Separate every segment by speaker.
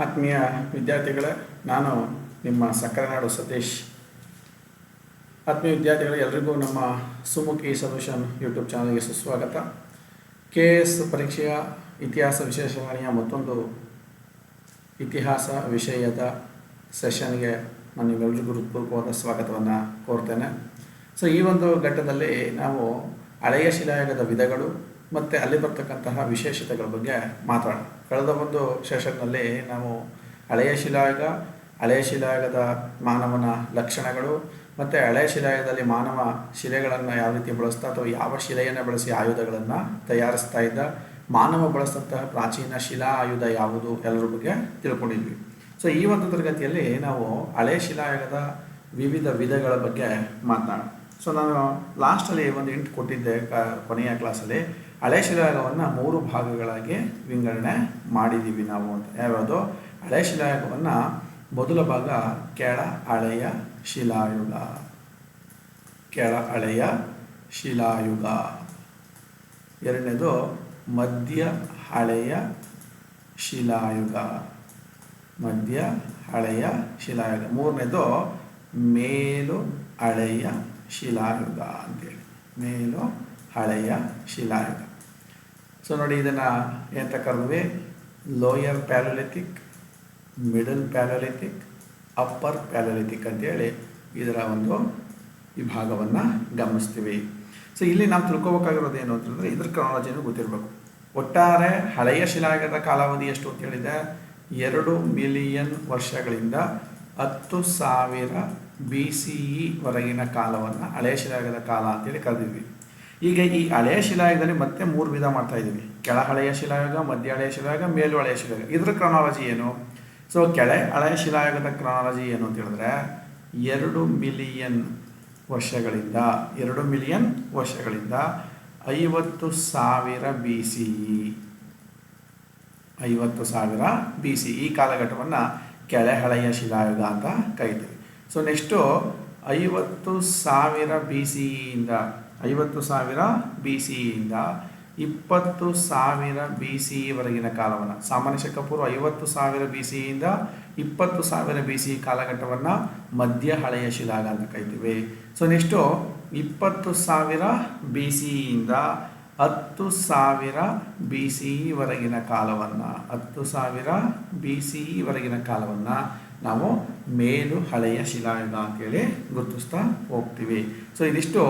Speaker 1: ಆತ್ಮೀಯ ವಿದ್ಯಾರ್ಥಿಗಳೇ, ನಾನು ನಿಮ್ಮ ಸಕ್ಕರೆನಾಡು ಸತೀಶ್. ಆತ್ಮೀಯ ವಿದ್ಯಾರ್ಥಿಗಳೇ, ಎಲ್ರಿಗೂ ನಮ್ಮ ಸುಮುಖಿ ಸೊಲ್ಯೂಷನ್ ಯೂಟ್ಯೂಬ್ ಚಾನಲ್ಗೆ ಸುಸ್ವಾಗತ. ಕೆ ಎಸ್ ಪರೀಕ್ಷೆಯ ಇತಿಹಾಸ ವಿಶೇಷವಾಣಿಯ ಮತ್ತೊಂದು ಇತಿಹಾಸ ವಿಷಯದ ಸೆಷನ್ಗೆ ನಾನು ನಿಮ್ಮೆಲ್ಲರಿಗೂ ಹೃತ್ಪೂರ್ವಕವಾದ ಸ್ವಾಗತವನ್ನು ಕೋರ್ತೇನೆ. ಸೊ, ಈ ಒಂದು ಘಟ್ಟದಲ್ಲಿ ನಾವು ಹಳೆಯ ಶಿಲಾಯುಗದ ವಿಧಗಳು ಮತ್ತು ಅಲ್ಲಿ ಬರ್ತಕ್ಕಂತಹ ವಿಶೇಷತೆಗಳ ಬಗ್ಗೆ ಮಾತಾಡೋಣ. ಕಳೆದ ಒಂದು ಸೆಷನ್ನಲ್ಲಿ ನಾವು ಹಳೆಯ ಶಿಲಾಯುಗ, ಹಳೆಯ ಶಿಲಾಯುಗದ ಮಾನವನ ಲಕ್ಷಣಗಳು ಮತ್ತು ಹಳೆಯ ಶಿಲಾಯುಗದಲ್ಲಿ ಮಾನವ ಶಿಲೆಗಳನ್ನು ಯಾವ ರೀತಿ ಬಳಸ್ತಾ ಅಥವಾ ಯಾವ ಶಿಲೆಯನ್ನು ಬಳಸಿ ಆಯುಧಗಳನ್ನು ತಯಾರಿಸ್ತಾ ಇದ್ದ, ಮಾನವ ಬಳಸಿದಂತಹ ಪ್ರಾಚೀನ ಶಿಲಾ ಆಯುಧ ಯಾವುದು ಎಲ್ಲರ ಬಗ್ಗೆ ತಿಳ್ಕೊಂಡಿದ್ವಿ. ಸೊ ಈ ಒಂದು ತರಗತಿಯಲ್ಲಿ ನಾವು ಹಳೆ ಶಿಲಾಯುಗದ ವಿವಿಧ ವಿಧಗಳ ಬಗ್ಗೆ ಮಾತನಾಡೋಣ. ಸೊ ನಾನು ಲಾಸ್ಟಲ್ಲಿ ಒಂದು ಇಂಟ್ ಕೊಟ್ಟಿದ್ದೆ ಕೊನೆಯ ಕ್ಲಾಸಲ್ಲಿ ಹಳೆ ಶಿಲಾಯುಗವನ್ನು ಮೂರು ಭಾಗಗಳಾಗಿ ವಿಂಗಡಣೆ ಮಾಡಿದ್ದೀವಿ ನಾವು ಅಂತ. ಯಾವ್ಯಾವುದು? ಹಳೆ ಶಿಲಾಯುಗವನ್ನು ಮೊದಲ ಭಾಗ ಕೆಳ ಹಳೆಯ ಶಿಲಾಯುಗ. ಕೆಳ ಹಳೆಯ ಶಿಲಾಯುಗ. ಎರಡನೇದು ಮಧ್ಯ ಹಳೆಯ ಶಿಲಾಯುಗ. ಮಧ್ಯ ಹಳೆಯ ಶಿಲಾಯುಗ. ಮೂರನೇದು ಮೇಲು ಹಳೆಯ ಶಿಲಾಯುಗ ಅಂತೇಳಿ ಮೇಲು ಹಳೆಯ ಶಿಲಾಯುಗ. ಸೊ ನೋಡಿ ಇದನ್ನು ಏನಂತ ಕರೆದ್ವಿ? Lower palaeolithic middle palaeolithic upper palaeolithic ಅಂತೇಳಿ ಇದರ ಒಂದು ವಿಭಾಗವನ್ನು ಗಮನಿಸ್ತೀವಿ. ಸೊ ಇಲ್ಲಿ ನಾವು ತಿಳ್ಕೊಬೇಕಾಗಿರೋದು ಏನು ಅಂತಂದರೆ ಇದ್ರ ಕ್ರಾನಲಾಜಿನೂ ಗೊತ್ತಿರಬೇಕು. ಒಟ್ಟಾರೆ ಹಳೆಯ ಶಿಲಾಯುಗದ ಕಾಲಾವಧಿ ಎಷ್ಟು ಅಂತ ಹೇಳಿದೆ ಎರಡು ಮಿಲಿಯನ್ ವರ್ಷಗಳಿಂದ ಹತ್ತು ಸಾವಿರ ಬಿ ಸಿ ಇವರೆಗಿನ ಕಾಲವನ್ನು ಹಳೆಯ ಶಿಲಾಯುಗದ ಕಾಲ ಅಂತೇಳಿ ಕರೆದಿದ್ವಿ. ಈಗ ಈ ಹಳೆಯ ಶಿಲಾಯುಗದಲ್ಲಿ ಮತ್ತೆ ಮೂರು ವಿಧ ಮಾಡ್ತಾ ಇದ್ದೀವಿ. ಕೆಳ ಹಳೆಯ ಶಿಲಾಯುಗ ಮಧ್ಯ ಹಳೆಯ ಶಿಲಾಯುಗ ಮೇಲು ಹಳೆಯ ಶಿಲಾಯುಗ. ಇದ್ರ ಕ್ರಾನಾಲಜಿ ಏನು? ಸೊ ಕೆಳ ಹಳೆಯ ಶಿಲಾಯುಗದ ಕ್ರಾನಾಲಜಿ ಏನು ಅಂತ ಹೇಳಿದ್ರೆ, ಎರಡು ಮಿಲಿಯನ್ ವರ್ಷಗಳಿಂದ, ಎರಡು ಮಿಲಿಯನ್ ವರ್ಷಗಳಿಂದ ಐವತ್ತು ಸಾವಿರ ಬಿ ಸಿ ಐವತ್ತು ಸಾವಿರ ಬಿ ಸಿ ಈ ಕಾಲಘಟ್ಟವನ್ನು ಕೆಳೆ ಹಳೆಯ ಶಿಲಾಯುಗ ಅಂತ ಕರಿತೀವಿ. ಸೊ ನೆಕ್ಸ್ಟು ಐವತ್ತು ಸಾವಿರ ಬಿ ಸಿ ಇಯಿಂದ ಐವತ್ತು ಸಾವಿರ ಬಿ ಸಿ ಇಯಿಂದ ಇಪ್ಪತ್ತು ಸಾವಿರ ಬಿ ಸಿವರೆಗಿನ ಕಾಲವನ್ನು. ಸಾಮಾನ್ಯ ಶಕಪೂರ್ವ ಐವತ್ತು ಸಾವಿರ ಬಿ ಸಿಯಿಂದ ಇಪ್ಪತ್ತು ಸಾವಿರ ಬಿ ಸಿ ಕಾಲಘಟ್ಟವನ್ನು ಮಧ್ಯ ಹಳೆಯ ಶಿಲಾಗ ಅಂತ ಕರಿತೀವಿ. ಸೊ ನೆಕ್ಸ್ಟು ಇಪ್ಪತ್ತು ಸಾವಿರ ಬಿ ಸಿಯಿಂದ ಹತ್ತು ಸಾವಿರ ಬಿ ಸಿವರೆಗಿನ ಕಾಲವನ್ನು. ಹತ್ತು ಸಾವಿರ ಬಿ ಸಿವರೆಗಿನ ಕಾಲವನ್ನು ನಾವು ಮೇಲು ಹಳೆಯ ಶಿಲಾಯುಗ ಅಂತೇಳಿ ಗುರುತಿಸ್ತಾ ಹೋಗ್ತೀವಿ. ಸೊ ಇದಿಷ್ಟು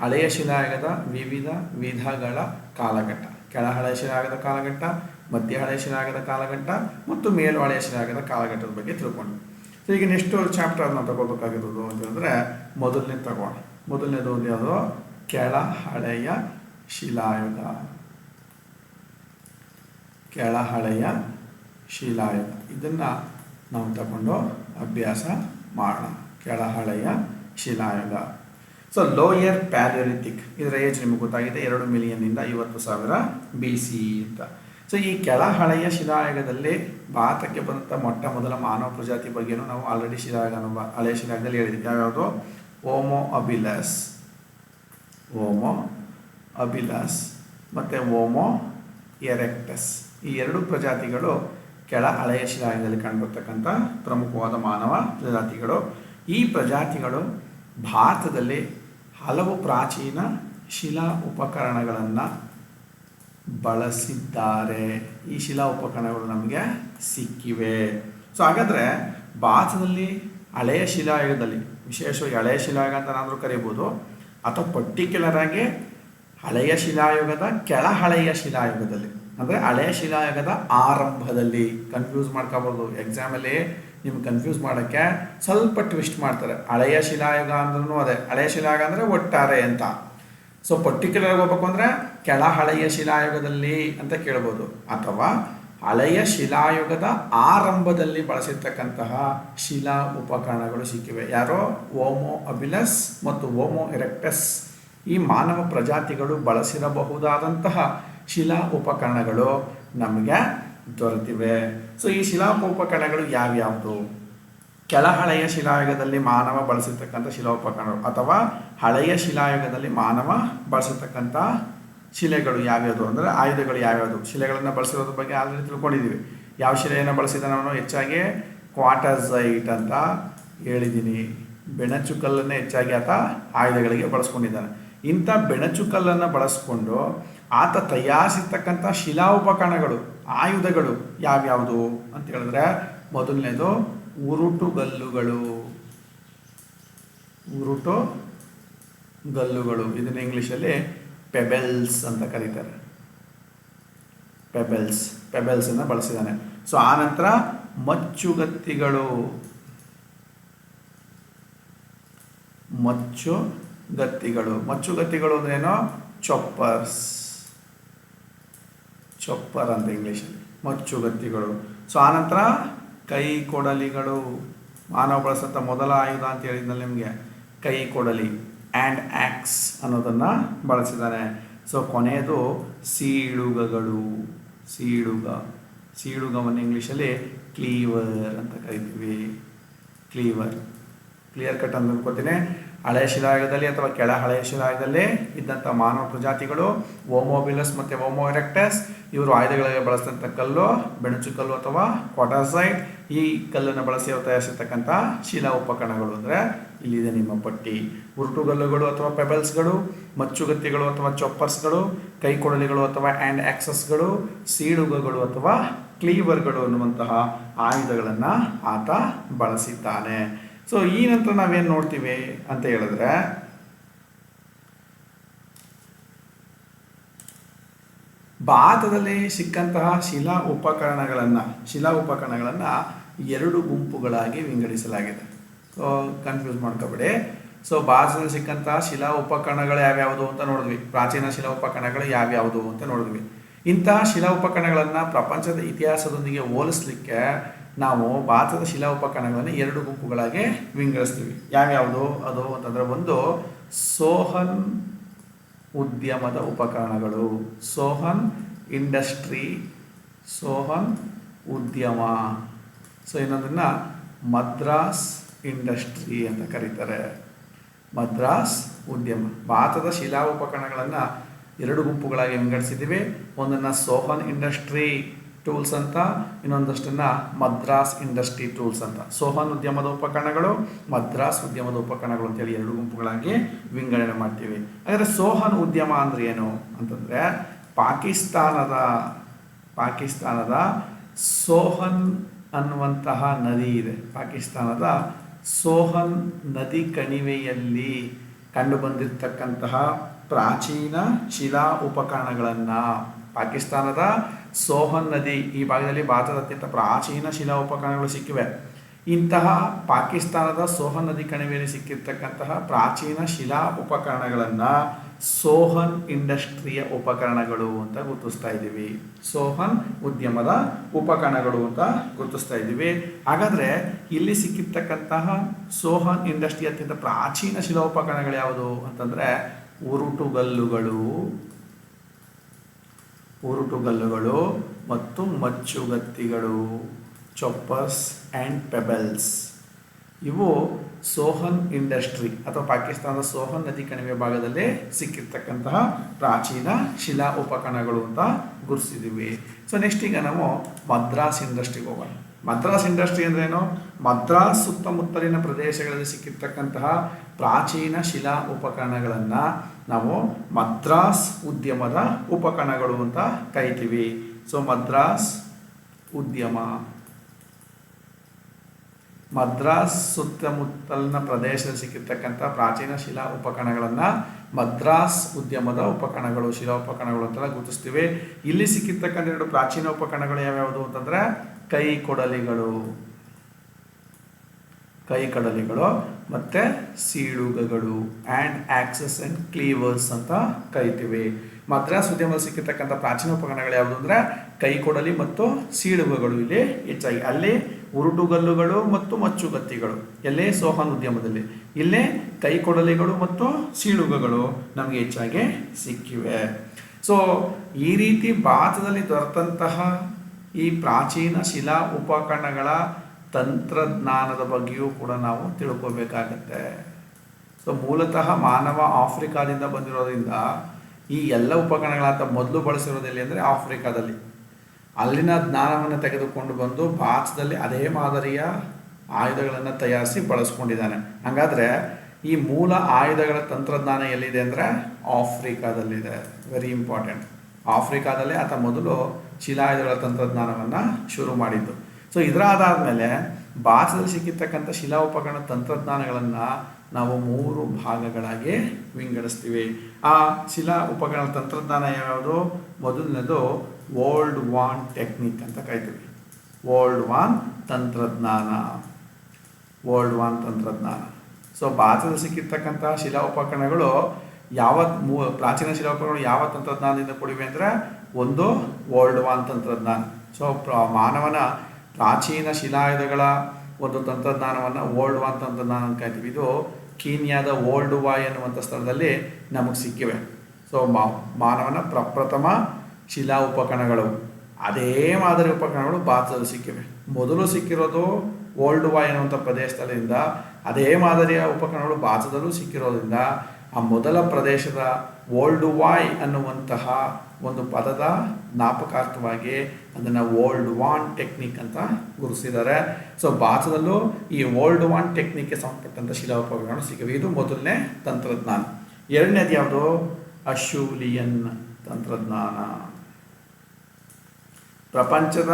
Speaker 1: ಹಳೆಯ ಶಿಲಾಯುಗದ ವಿವಿಧ ವಿಧಗಳ ಕಾಲಘಟ್ಟ. ಕೆಳ ಹಳೆಯ ಶಿಲಾಯುಗದ ಕಾಲಘಟ್ಟ, ಮಧ್ಯ ಹಳೆಯ ಶಿಲಾಯುಗದ ಕಾಲಘಟ್ಟ ಮತ್ತು ಮೇಲು ಹಳೆಯ ಶಿಲಾಯುಗದ ಕಾಲಘಟ್ಟದ ಬಗ್ಗೆ ತಿಳ್ಕೊಂಡು. ಸೊ ಈಗ ನೆಕ್ಸ್ಟ್ ಚಾಪ್ಟರ್ ನಾವು ತಗೋಬೇಕಾಗಿರೋದು ಅಂತಂದರೆ ಮೊದಲನೇ ತಗೋಣ. ಮೊದಲನೇದು ಯಾವುದು? ಕೆಳ ಹಳೆಯ ಶಿಲಾಯುಗ. ಕೆಳ ಹಳೆಯ ಶಿಲಾಯುಗ. ಇದನ್ನು ನಾವು ತಗೊಂಡು ಅಭ್ಯಾಸ ಮಾಡೋಣ. ಕೆಳ ಹಳೆಯ ಶಿಲಾಯುಗ. ಸೊ ಲೋಯರ್ ಪ್ಯಾಲಿಯೋಲಿಥಿಕ್ ಇದರ ಏಜ್ ನಿಮಗೆ ಗೊತ್ತಾಗಿದೆ ಎರಡು ಮಿಲಿಯನ್ನಿಂದ ಐವತ್ತು ಸಾವಿರ ಬಿ ಸಿ ಅಂತ. ಸೊ ಈ ಕೆಳ ಹಳೆಯ ಶಿಲಾಯುಗದಲ್ಲಿ ಭಾರತಕ್ಕೆ ಬಂದಂಥ ಮೊಟ್ಟ ಮೊದಲ ಮಾನವ ಪ್ರಜಾತಿ ಬಗ್ಗೆನೂ ನಾವು ಆಲ್ರೆಡಿ ಶಿಲಾಯುಗ ಹಳೆಯ ಶಿಲಾಯುಗದಲ್ಲಿ ಹೇಳಿದ್ವಿ. ಯಾವ್ಯಾವುದು? ಓಮೋ ಅಬಿಲಸ್ ಓಮೋ ಅಬಿಲಸ್ ಮತ್ತು ಓಮೋ ಎರೆಕ್ಟಸ್ ಈ ಎರಡು ಪ್ರಜಾತಿಗಳು ಕೆಳ ಹಳೆಯ ಶಿಲಾಯುಗದಲ್ಲಿ ಕಂಡುಬರ್ತಕ್ಕಂಥ ಪ್ರಮುಖವಾದ ಮಾನವ ಪ್ರಜಾತಿಗಳು. ಈ ಪ್ರಜಾತಿಗಳು ಭಾರತದಲ್ಲಿ ಹಲವು ಪ್ರಾಚೀನ ಶಿಲಾ ಉಪಕರಣಗಳನ್ನು ಬಳಸಿದ್ದಾರೆ. ಈ ಶಿಲಾ ಉಪಕರಣಗಳು ನಮಗೆ ಸಿಕ್ಕಿವೆ. ಸೊ ಹಾಗಾದರೆ ಭಾರತದಲ್ಲಿ ಹಳೆಯ ಶಿಲಾಯುಗದಲ್ಲಿ ವಿಶೇಷವಾಗಿ ಹಳೆಯ ಶಿಲಾಯುಗ ಅಂತ ನಾದರೂ ಕರಿಬೋದು, ಅಥವಾ ಪರ್ಟಿಕ್ಯುಲರ್ ಆಗಿ ಹಳೆಯ ಶಿಲಾಯುಗದ ಕೆಳ ಹಳೆಯ ಶಿಲಾಯುಗದಲ್ಲಿ ಅಂದರೆ ಹಳೆಯ ಶಿಲಾಯುಗದ ಆರಂಭದಲ್ಲಿ ಕನ್ಫ್ಯೂಸ್ ಮಾಡ್ಕೋಬಾರ್ದು ಎಕ್ಸಾಮಲ್ಲಿ ನಿಮ್ಗೆ ಕನ್ಫ್ಯೂಸ್ ಮಾಡೋಕ್ಕೆ ಸ್ವಲ್ಪ ಟ್ವಿಸ್ಟ್ ಮಾಡ್ತಾರೆ. ಹಳೆಯ ಶಿಲಾಯುಗ ಅಂದ್ರೂ ಅದೇ. ಹಳೆಯ ಶಿಲಾಯುಗ ಅಂದರೆ ಒಟ್ಟಾರೆ ಅಂತ. ಸೊ ಪರ್ಟಿಕ್ಯುಲರ್ ಹೋಗ್ಬೇಕು ಅಂದರೆ ಕೆಳ ಹಳೆಯ ಶಿಲಾಯುಗದಲ್ಲಿ ಅಂತ ಕೇಳ್ಬೋದು. ಅಥವಾ ಹಳೆಯ ಶಿಲಾಯುಗದ ಆರಂಭದಲ್ಲಿ ಬಳಸಿರ್ತಕ್ಕಂತಹ ಶಿಲಾ ಉಪಕರಣಗಳು ಸಿಕ್ಕಿವೆ. ಯಾರೋ? ಓಮೋ ಅಬಿಲಸ್ ಮತ್ತು ಓಮೋ ಎರೆಕ್ಟಸ್ ಈ ಮಾನವ ಪ್ರಜಾತಿಗಳು ಬಳಸಿರಬಹುದಾದಂತಹ ಶಿಲಾ ಉಪಕರಣಗಳು ನಮಗೆ ದೊರೆತಿವೆ. ಸೊ ಈ ಶಿಲಾ ಉಪಕರಣಗಳು ಯಾವ್ಯಾವುದು? ಕೆಳಹಳೆಯ ಶಿಲಾಯುಗದಲ್ಲಿ ಮಾನವ ಬಳಸಿರ್ತಕ್ಕಂಥ ಶಿಲೋಪಕರಣಗಳು ಅಥವಾ ಹಳೆಯ ಶಿಲಾಯುಗದಲ್ಲಿ ಮಾನವ ಬಳಸಿರ್ತಕ್ಕಂಥ ಶಿಲೆಗಳು ಯಾವ್ಯಾವುದು? ಅಂದರೆ ಆಯುಧಗಳು ಯಾವ್ಯಾವುದು? ಶಿಲೆಗಳನ್ನು ಬಳಸಿರೋದ್ರ ಬಗ್ಗೆ ಆಲ್ರೆಡಿ ತಿಳ್ಕೊಂಡಿದ್ದೀವಿ ಯಾವ ಶಿಲೆಯನ್ನು ಬಳಸಿದ ನಾನು ಹೆಚ್ಚಾಗಿ ಕ್ವಾಟರ್ಸೈಟ್ ಅಂತ ಹೇಳಿದ್ದೀನಿ ಬೆಣಚು ಕಲ್ಲನ್ನು ಹೆಚ್ಚಾಗಿ ಆತ ಆಯುಧಗಳಿಗೆ ಬಳಸ್ಕೊಂಡಿದ್ದಾನೆ. ಇಂಥ ಬೆಣಚು ಕಲ್ಲನ್ನು ಬಳಸ್ಕೊಂಡು ಆತ ತಯಾರಿಸಿರ್ತಕ್ಕಂಥ ಶಿಲಾ ಉಪಕರಣಗಳು, ಆಯುಧಗಳು ಯಾವ್ಯಾವುದು ಅಂತ ಹೇಳಿದ್ರೆ ಮೊದಲನೇದು ಉರುಟುಗಲ್ಲುಗಳು ಉರುಟು ಗಲ್ಲುಗಳು. ಇದನ್ನ ಇಂಗ್ಲೀಷಲ್ಲಿ ಪೆಬೆಲ್ಸ್ ಅಂತ ಕರೀತಾರೆ. ಪೆಬೆಲ್ಸ್ ಪೆಬೆಲ್ಸನ್ನು ಬಳಸಿದ್ದಾನೆ. ಸೊ ಆ ನಂತರ ಮಚ್ಚುಗತ್ತಿಗಳು. ಮಚ್ಚುಗತ್ತಿಗಳು. ಮಚ್ಚುಗತ್ತಿಗಳು ಅಂದ್ರೇನು ಚೊಪ್ಪರ್ಸ್. ಚೊಪ್ಪರ್ ಅಂತ ಇಂಗ್ಲೀಷಲ್ಲಿ ಮಚ್ಚುಗತ್ತಿಗಳು ಸೊ ಆನಂತರ ಕೈ ಕೊಡಲಿಗಳು. ಮಾನವ ಬಳಸಂಥ ಮೊದಲ ಆಯುಧ ಅಂತ ಹೇಳಿದ್ನಲ್ಲ ನಿಮಗೆ? ಕೈ ಕೊಡಲಿ ಆ್ಯಂಡ್ ಆ್ಯಕ್ಸ್ ಅನ್ನೋದನ್ನು ಬಳಸಿದ್ದಾನೆ ಸೊ ಕೊನೆಯದು ಸೀಳುಗಗಳು. ಸೀಳುಗ. ಸೀಳುಗವನ್ನು ಇಂಗ್ಲೀಷಲ್ಲಿ ಕ್ಲೀವರ್ ಅಂತ ಕರಿತೀವಿ. ಕ್ಲೀವರ್ ಕ್ಲಿಯರ್ ಕಟ್ ಅಂತ ಅನ್ಕೋತೀನಿ ಹಳೆ ಶಿಲಾಯುಗದಲ್ಲಿ ಅಥವಾ ಕೆಳ ಹಳೆಯ ಶಿಲಾಯುಗದಲ್ಲಿ ಇದ್ದಂಥ ಮಾನವ ಪ್ರಜಾತಿಗಳು ಓಮೋಬಿಲಸ್ ಮತ್ತು ಓಮೋ ಎರೆಕ್ಟಸ್ ಇವರು ಆಯುಧಗಳಿಗೆ ಬಳಸಿದಂಥ ಕಲ್ಲು ಬೆಣಚು ಕಲ್ಲು ಅಥವಾ ಕ್ವಾಟಾಸೈಟ್, ಈ ಕಲ್ಲನ್ನು ಬಳಸಿ ಅವರು ತಯಾರಿಸಿರ್ತಕ್ಕಂಥ ಶಿಲಾ ಉಪಕರಣಗಳು ಅಂದರೆ ಇಲ್ಲಿದೆ ನಿಮ್ಮ ಪಟ್ಟಿ. ಉರುಟುಗಲ್ಲುಗಳು ಅಥವಾ ಪೆಬಲ್ಸ್ಗಳು, ಮಚ್ಚುಗತ್ತಿಗಳು ಅಥವಾ ಚೊಪ್ಪರ್ಸ್ಗಳು, ಕೈಕೊಡಲಿಗಳು ಅಥವಾ ಆ್ಯಂಡ್ ಆಕ್ಸಸ್ಗಳು ಸೀಡುಗಗಳು ಅಥವಾ ಕ್ಲೀವರ್ಗಳು ಅನ್ನುವಂತಹ ಆಯುಧಗಳನ್ನು ಆತ ಬಳಸಿದ್ದಾನೆ. ಸೊ ಈ ನಂತರ ನಾವೇನು ನೋಡ್ತೀವಿ ಅಂತ ಹೇಳಿದ್ರೆ ಭಾರತದಲ್ಲಿ ಸಿಕ್ಕಂತಹ ಶಿಲಾ ಉಪಕರಣಗಳನ್ನು ಶಿಲಾ ಉಪಕರಣಗಳನ್ನು ಎರಡು ಗುಂಪುಗಳಾಗಿ ವಿಂಗಡಿಸಲಾಗಿದೆ. ಸೊ ಕನ್ಫ್ಯೂಸ್ ಮಾಡ್ಕೋಬೇಡಿ. ಸೊ ಭಾರತದಲ್ಲಿ ಸಿಕ್ಕಂತಹ ಶಿಲಾ ಉಪಕರಣಗಳು ಯಾವ್ಯಾವುದು ಅಂತ ನೋಡಿದ್ವಿ. ಪ್ರಾಚೀನ ಶಿಲಾ ಉಪಕರಣಗಳು ಯಾವ್ಯಾವುದು ಅಂತ ನೋಡಿದ್ವಿ. ಇಂತಹ ಶಿಲಾ ಉಪಕರಣಗಳನ್ನು ಪ್ರಪಂಚದ ಇತಿಹಾಸದೊಂದಿಗೆ ಹೋಲಿಸ್ಲಿಕ್ಕೆ ನಾವು ಭಾರತದ ಶಿಲಾ ಉಪಕರಣಗಳನ್ನು ಎರಡು ಗುಂಪುಗಳಾಗಿ ವಿಂಗಡಿಸ್ತೀವಿ. ಯಾವ್ಯಾವುದು? ಅದು ಅಂತಂದರೆ ಒಂದು ಸೋಹನ್ ಉದ್ಯಮದ ಉಪಕರಣಗಳು. ಸೋಹನ್ ಇಂಡಸ್ಟ್ರಿ. ಸೋಹನ್ ಉದ್ಯಮ. ಸೊ ಇನ್ನೊಂದನ್ನು ಮದ್ರಾಸ್ ಇಂಡಸ್ಟ್ರಿ ಅಂತ ಕರೀತಾರೆ. ಮದ್ರಾಸ್ ಉದ್ಯಮ. ಭಾರತದ ಶಿಲಾ ಉಪಕರಣಗಳನ್ನು ಎರಡು ಗುಂಪುಗಳಾಗಿ ವಿಂಗಡಿಸಿದ್ದೀವಿ. ಒಂದನ್ನು ಸೋಹನ್ ಇಂಡಸ್ಟ್ರಿ. ಟೂಲ್ಸ್ ಅಂತ, ಇನ್ನೊಂದಷ್ಟನ್ನು ಮದ್ರಾಸ್ ಇಂಡಸ್ಟ್ರಿ ಟೂಲ್ಸ್ ಅಂತ. ಸೋಹನ್ ಉದ್ಯಮದ ಉಪಕರಣಗಳು, ಮದ್ರಾಸ್ ಉದ್ಯಮದ ಉಪಕರಣಗಳು ಅಂತೇಳಿ ಎರಡು ಗುಂಪುಗಳಾಗಿ ವಿಂಗಡಣೆ ಮಾಡ್ತೀವಿ. ಹಾಗಾದರೆ ಸೋಹನ್ ಉದ್ಯಮ ಅಂದರೆ ಏನು ಅಂತಂದರೆ, ಪಾಕಿಸ್ತಾನದ ಪಾಕಿಸ್ತಾನದ ಸೋಹನ್ ಅನ್ನುವಂತಹ ನದಿ ಇದೆ. ಪಾಕಿಸ್ತಾನದ ಸೋಹನ್ ನದಿ ಕಣಿವೆಯಲ್ಲಿ ಕಂಡುಬಂದಿರತಕ್ಕಂತಹ ಪ್ರಾಚೀನ ಶಿಲಾ ಉಪಕರಣಗಳನ್ನು ಪಾಕಿಸ್ತಾನದ ಸೋಹನ್ ನದಿ ಈ ಭಾಗದಲ್ಲಿ ಭಾರತದ ಅತ್ಯಂತ ಪ್ರಾಚೀನ ಶಿಲಾ ಉಪಕರಣಗಳು ಸಿಕ್ಕಿವೆ. ಇಂತಹ ಪಾಕಿಸ್ತಾನದ ಸೋಹನ್ ನದಿ ಕಣಿವೆಯಲ್ಲಿ ಸಿಕ್ಕಿರ್ತಕ್ಕಂತಹ ಪ್ರಾಚೀನ ಶಿಲಾ ಉಪಕರಣಗಳನ್ನು ಸೋಹನ್ ಇಂಡಸ್ಟ್ರಿಯ ಉಪಕರಣಗಳು ಅಂತ ಗುರುತಿಸ್ತಾ ಇದ್ದೀವಿ. ಸೋಹನ್ ಉದ್ಯಮದ ಉಪಕರಣಗಳು ಅಂತ ಗುರುತಿಸ್ತಾ ಇದ್ದೀವಿ. ಹಾಗಾದರೆ ಇಲ್ಲಿ ಸಿಕ್ಕಿರ್ತಕ್ಕಂತಹ ಸೋಹನ್ ಇಂಡಸ್ಟ್ರಿ ಅತ್ಯಂತ ಪ್ರಾಚೀನ ಶಿಲಾ ಉಪಕರಣಗಳು ಯಾವುದು ಅಂತಂದರೆ ಉರುಟುಗಲ್ಲುಗಳು ಉರುಟುಗಲ್ಲುಗಳು ಮತ್ತು ಮಚ್ಚುಗತ್ತಿಗಳು ಚೊಪ್ಪರ್ಸ್ ಆ್ಯಂಡ್ ಪೆಬಲ್ಸ್ ಇವು ಸೋಹನ್ ಇಂಡಸ್ಟ್ರಿ ಅಥವಾ ಪಾಕಿಸ್ತಾನದ ಸೋಹನ್ ನದಿ ಕಣಿವೆ ಭಾಗದಲ್ಲಿ ಸಿಕ್ಕಿರ್ತಕ್ಕಂತಹ ಪ್ರಾಚೀನ ಶಿಲಾ ಉಪಕರಣಗಳು ಅಂತ ಗುರುತಿಸಿದ್ದೀವಿ. ಸೊ ನೆಕ್ಸ್ಟ್ ಈಗ ನಾವು ಮದ್ರಾಸ್ ಇಂಡಸ್ಟ್ರಿಗೆ ಹೋಗೋಣ. ಮದ್ರಾಸ್ ಇಂಡಸ್ಟ್ರಿ ಅಂದ್ರೇನು? ಮದ್ರಾಸ್ ಸುತ್ತಮುತ್ತಲಿನ ಪ್ರದೇಶಗಳಲ್ಲಿ ಸಿಕ್ಕಿರ್ತಕ್ಕಂತಹ ಪ್ರಾಚೀನ ಶಿಲಾ ಉಪಕರಣಗಳನ್ನು ನಾವು ಮದ್ರಾಸ್ ಉದ್ಯಮದ ಉಪಕರಣಗಳು ಅಂತ ಕರಿತೀವಿ. ಸೊ ಮದ್ರಾಸ್ ಉದ್ಯಮ. ಮದ್ರಾಸ್ ಸುತ್ತಮುತ್ತಲಿನ ಪ್ರದೇಶದಲ್ಲಿ ಸಿಕ್ಕಿರ್ತಕ್ಕಂಥ ಪ್ರಾಚೀನ ಶಿಲಾ ಉಪಕರಣಗಳನ್ನು ಮದ್ರಾಸ್ ಉದ್ಯಮದ ಉಪಕರಣಗಳು, ಶಿಲಾ ಉಪಕರಣಗಳು ಅಂತೆಲ್ಲ ಗುರುತಿಸ್ತೀವಿ. ಇಲ್ಲಿ ಸಿಕ್ಕಿರ್ತಕ್ಕಂಥ ಎರಡು ಪ್ರಾಚೀನ ಉಪಕರಣಗಳು ಯಾವ್ಯಾವುದು ಅಂತಂದರೆ ಕೈ ಕೊಡಲಿಗಳು. ಕೈ ಕಡಲಿಗಳು ಮತ್ತು ಸೀಳುಗಗಳು ಆ್ಯಂಡ್ ಆಕ್ಸಸ್ ಆ್ಯಂಡ್ ಕ್ಲೀವರ್ಸ್ ಅಂತ ಕರಿತೀವಿ. ಮದ್ರಾಸ್ ಉದ್ಯಮದಲ್ಲಿ ಸಿಕ್ಕಿರ್ತಕ್ಕಂಥ ಪ್ರಾಚೀನ ಉಪಕರಣಗಳು ಯಾವುದು ಅಂದರೆ ಕೈ ಕೊಡಲಿ ಮತ್ತು ಸೀಳುಗಗಳು ಇಲ್ಲಿ ಹೆಚ್ಚಾಗಿ. ಅಲ್ಲಿ ಉರುಟುಗಲ್ಲುಗಳು ಮತ್ತು ಮಚ್ಚುಗತ್ತಿಗಳು ಎಲ್ಲೇ? ಸೋಹನ್ ಉದ್ಯಮದಲ್ಲಿ. ಇಲ್ಲೇ ಕೈ ಕೊಡಲಿಗಳು ಮತ್ತು ಸೀಳುಗಗಳು ನಮಗೆ ಹೆಚ್ಚಾಗಿ ಸಿಕ್ಕಿವೆ. ಸೊ ಈ ರೀತಿ ಭಾರತದಲ್ಲಿ ದೊರೆತಂತಹ ಈ ಪ್ರಾಚೀನ ಶಿಲಾ ಉಪಕರಣಗಳ ತಂತ್ರಜ್ಞಾನದ ಬಗ್ಗೆಯೂ ಕೂಡ ನಾವು ತಿಳ್ಕೊಬೇಕಾಗತ್ತೆ. ಸೊ ಮೂಲತಃ ಮಾನವ ಆಫ್ರಿಕಾದಿಂದ ಬಂದಿರೋದ್ರಿಂದ ಈ ಎಲ್ಲ ಉಪಕರಣಗಳಂತ ಮೊದಲು ಬಳಸಿರೋದೆಲ್ಲಿ ಅಂದರೆ ಆಫ್ರಿಕಾದಲ್ಲಿ. ಅಲ್ಲಿನ ಜ್ಞಾನವನ್ನು ತೆಗೆದುಕೊಂಡು ಬಂದು ಭಾರತದಲ್ಲಿ ಅದೇ ಮಾದರಿಯ ಆಯುಧಗಳನ್ನು ತಯಾರಿಸಿ ಬಳಸ್ಕೊಂಡಿದ್ದಾನೆ. ಹಾಗಾದರೆ ಈ ಮೂಲ ಆಯುಧಗಳ ತಂತ್ರಜ್ಞಾನ ಎಲ್ಲಿದೆ ಅಂದರೆ ಆಫ್ರಿಕಾದಲ್ಲಿದೆ. ವೆರಿ ಇಂಪಾರ್ಟೆಂಟ್ ಆಫ್ರಿಕಾದಲ್ಲಿ ಆತ ಮೊದಲು ಶಿಲಾಯುಧಗಳ ತಂತ್ರಜ್ಞಾನವನ್ನು ಶುರು ಮಾಡಿದ್ದು. ಸೊ ಇದರಾದಾದ ಮೇಲೆ ಭಾರತದಲ್ಲಿ ಸಿಕ್ಕಿರ್ತಕ್ಕಂಥ ಶಿಲಾ ಉಪಕರಣ ತಂತ್ರಜ್ಞಾನಗಳನ್ನು ನಾವು ಮೂರು ಭಾಗಗಳಾಗಿ ವಿಂಗಡಿಸ್ತೀವಿ. ಆ ಶಿಲಾ ಉಪಕರಣ ತಂತ್ರಜ್ಞಾನ ಯಾವುದು? ಮೊದಲನೇದು ಓಲ್ಡ್ ವಾನ್ ಟೆಕ್ನಿಕ್ ಅಂತ ಕರಿತೀವಿ. ಓಲ್ಡ್ ವಾನ್ ತಂತ್ರಜ್ಞಾನ. ವರ್ಲ್ಡ್ ವಾನ್ ತಂತ್ರಜ್ಞಾನ. ಸೊ ಭಾರತದಲ್ಲಿ ಸಿಕ್ಕಿರ್ತಕ್ಕಂಥ ಶಿಲಾ ಉಪಕರಣಗಳು ಯಾವ ಮೂ, ಪ್ರಾಚೀನ ಶಿಲಾ ಉಪಕರಣಗಳು ಯಾವ ತಂತ್ರಜ್ಞಾನದಿಂದ ಕೊಡಿವೆ ಅಂದರೆ ಒಂದು ವರ್ಲ್ಡ್ ವಾನ್ ತಂತ್ರಜ್ಞಾನ. ಸೊ ಮಾನವನ ಪ್ರಾಚೀನ ಶಿಲಾಯುಧಗಳ ಒಂದು ತಂತ್ರಜ್ಞಾನವನ್ನು ಓಲ್ಡ್ ವಾನ್ ತಂತ್ರಜ್ಞಾನ ಅಂತ ಕರಿತೀವಿ. ಇದು ಕೀನ್ಯಾದ ಓಲ್ಡ್ ವಾಯ್ ಎನ್ನುವಂಥ ಸ್ಥಳದಲ್ಲಿ ನಮಗೆ ಸಿಕ್ಕಿವೆ. ಸೊ ಮಾನವನ ಪ್ರಪ್ರಥಮ ಶಿಲಾ ಉಪಕರಣಗಳು. ಅದೇ ಮಾದರಿ ಉಪಕರಣಗಳು ಭಾರತದಲ್ಲಿ ಸಿಕ್ಕಿವೆ. ಮೊದಲು ಸಿಕ್ಕಿರೋದು ಓಲ್ಡ್ ವಾಯ್ ಎನ್ನುವಂಥ ಪ್ರದೇಶದಿಂದ ಅದೇ ಮಾದರಿಯ ಉಪಕರಣಗಳು ಭಾರತದಲ್ಲೂ ಸಿಕ್ಕಿರೋದ್ರಿಂದ, ಆ ಮೊದಲ ಪ್ರದೇಶದ ಓಲ್ಡ್ ವಾಯ್ ಅನ್ನುವಂತಹ ಒಂದು ಪದದ ಜ್ಞಾಪಕಾರ್ಥವಾಗಿ ಅದನ್ನು ಓಲ್ಡ್ ವಾನ್ ಟೆಕ್ನಿಕ್ ಅಂತ ಗುರುತಿಸಿದ್ದಾರೆ. ಸೊ ಭಾರತದಲ್ಲೂ ಈ ಓಲ್ಡ್ ವಾನ್ ಟೆಕ್ನಿಕ್ಗೆ ಸಂಬಂಧಪಟ್ಟಂಥ ಶಿಲಾ ಉಪಕರಣಗಳು ಸಿಕ್ಕಿವೆ ಇದು ಮೊದಲನೇ ತಂತ್ರಜ್ಞಾನ. ಎರಡನೇದು ಯಾವುದು? ಅಶೂಲಿಯನ್ ತಂತ್ರಜ್ಞಾನ. ಪ್ರಪಂಚದ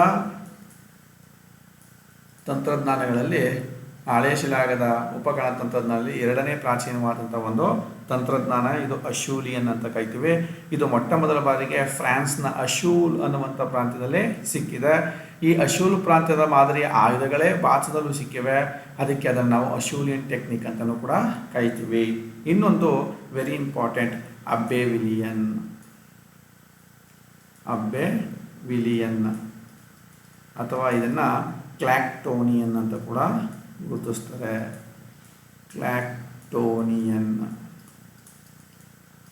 Speaker 1: ತಂತ್ರಜ್ಞಾನಗಳಲ್ಲಿ ಹಳೆ ಶಿಲಾಗದ ಉಪಕರಣ ತಂತ್ರಜ್ಞಾನದಲ್ಲಿ ಎರಡನೇ ಪ್ರಾಚೀನವಾದಂಥ ಒಂದು ತಂತ್ರಜ್ಞಾನ, ಇದು ಅಶೂಲಿಯನ್ ಅಂತ ಕರಿತೀವಿ. ಇದು ಮೊಟ್ಟ ಮೊದಲ ಬಾರಿಗೆ ಫ್ರಾನ್ಸ್ನ ಅಶೂಲ್ ಅನ್ನುವಂಥ ಪ್ರಾಂತ್ಯದಲ್ಲಿ ಸಿಕ್ಕಿದೆ. ಈ ಅಶೂಲ್ ಪ್ರಾಂತ್ಯದ ಮಾದರಿಯ ಆಯುಧಗಳೇ ಭಾರತದಲ್ಲೂ ಸಿಕ್ಕಿವೆ. ಅದಕ್ಕೆ ಅದನ್ನು ನಾವು ಅಶೂಲಿಯನ್ ಟೆಕ್ನಿಕ್ ಅಂತಲೂ ಕೂಡ ಕರಿತೀವಿ. ಇನ್ನೊಂದು very important Abbevillian Abbevillian ಅಥವಾ ಇದನ್ನು ಕ್ಲಾಕ್ಟೋನಿಯನ್ ಅಂತ ಕೂಡ ಗುರುತಿಸ್ತಾರೆ. ಕ್ಲಾಕ್ಟೋನಿಯನ್.